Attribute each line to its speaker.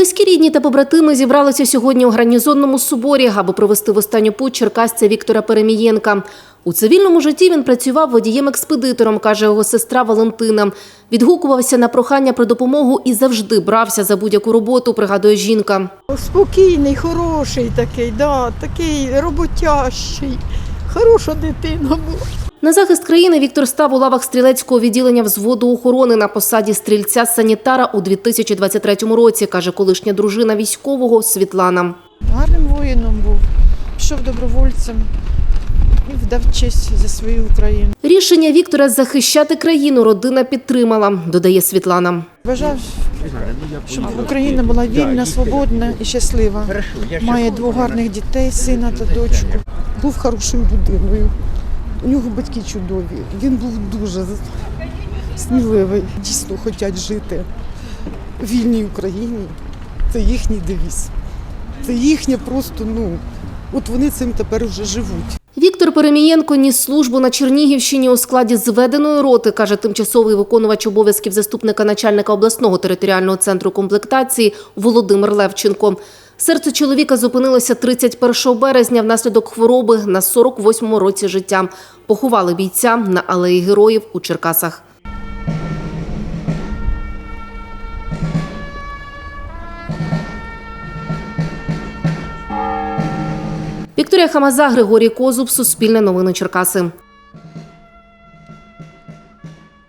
Speaker 1: Близькі рідні та побратими зібралися сьогодні у гарнізонному соборі, аби провести в останню путь черкасця Віктора Перемієнка. У цивільному житті він працював водієм-експедитором, каже його сестра Валентина. Відгукувався на прохання про допомогу і завжди брався за будь-яку роботу, пригадує жінка.
Speaker 2: Спокійний, хороший такий, да, такий роботящий. Хороша дитина була.
Speaker 1: На захист країни Віктор став у лавах стрілецького відділення взводу охорони на посаді стрільця-санітара у 2023 році, каже колишня дружина військового Світлана.
Speaker 2: Гарним воїном був. Пішов добровольцем і вдав честь за свою Україну.
Speaker 1: Рішення Віктора захищати країну родина підтримала, додає Світлана.
Speaker 2: Бажав, щоб Україна була вільна, свободна і щаслива. Має двох гарних дітей, сина та дочку. Був хорошою людиною. У нього батьки чудові. Він був дуже сміливий. Дійсно хочуть жити в вільній Україні. Це їхній девіз. Це їхнє просто, ну, от вони цим тепер вже живуть.
Speaker 1: Віктор Перемієнко ніс службу на Чернігівщині у складі зведеної роти, каже тимчасовий виконувач обов'язків заступника начальника обласного територіального центру комплектації Володимир Левченко. Серце чоловіка зупинилося 31 березня внаслідок хвороби на 48-му році життя. Поховали бійця на алеї героїв у Черкасах. Вікторія Хамаза, Григорій Козуб, Суспільне новини Черкаси.